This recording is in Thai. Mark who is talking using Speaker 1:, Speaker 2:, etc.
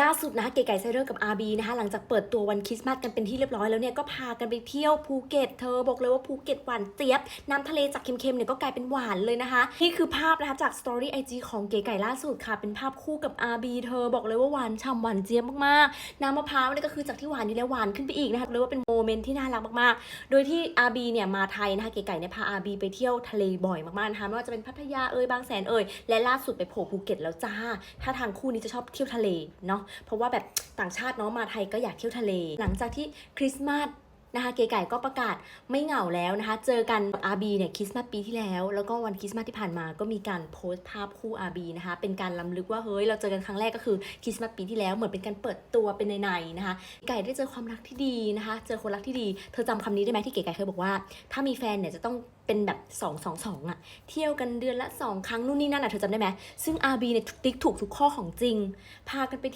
Speaker 1: ล่าสุดนะคะเก๋ไก่ไซเดอร์กับ RB นะคะหลังจากเปิดตัววันคริสต์มาสกันเป็นที่เรียบร้อยแล้วเนี่ยก็พากันไปเที่ยวภูเก็ตเธอบอกเลยว่าภูเก็ตหวานเจี๊ยบ น้ำทะเลจากเค็มๆเนี่ยก็กลายเป็นหวานเลยนะคะนี่คือภาพนะคะจากสตอรี่ไอจีของเก๋ไก่ล่าสุดค่ะ เป็นภาพคู่กับ RB เธอบอกเลยว่าหวานฉ่ำหวานเจี๊ยบมากๆ น้ำมะพร้าวเนี่ยก็คือจากที่หวานนี่แล้วหวานขึ้นไปอีกนะคะเลยว่าเป็นโมเมนต์ที่น่ารักมากๆ โดยที่ RB เนี่ยมาไทยนะคะเก๋ไก่เนี่ยพา RB ไปเที่ยวทะเลบ่อยมากๆนะคะไม่ว่าจะเป็นพัทยาเอ่ยบางแสนเอ่ยและล่าสุดไปโผล่ภูเก็ตแล้วจ้าถ้าทางคู่นี้จะชอบเที่ยวทะเลเนาะเพราะว่าแบบต่างชาติเนาะมาไทยก็อยากเที่ยวทะเล หลังจากที่คริสต์มาสนะคะเก๋ไก่ก็ประกาศไม่เหงาแล้วนะคะ เจอกัน RB เนี่ยคริสต์มาสปีที่แล้ว แล้วก็วันคริสต์มาสที่ผ่านมาก็มีการโพสต์ภาพคู่ RB นะคะ เป็นการล้ำลึกว่าเฮ้ยเราเจอกันครั้งแรกก็คือคริสต์มาสปีที่แล้วเหมือนเป็นการเปิดตัวเป็นในๆนะคะ ไก่ได้เจอความรักที่ดีนะคะ เจอคนรักที่ดี เธอจำคำนี้ได้ไหมที่เก๋ไก่เคยบอกว่า ถ้ามีแฟนเนี่ยจะต้องเป็นแบบ2 2 2อะเที่ยวกันเดือนละ 2 ครั้งนู่นนี่นั่นอะเธอจำได้ไหมซึ่ง RB เนี่ยติ๊กถูกทุกข้อของจริง พากันไป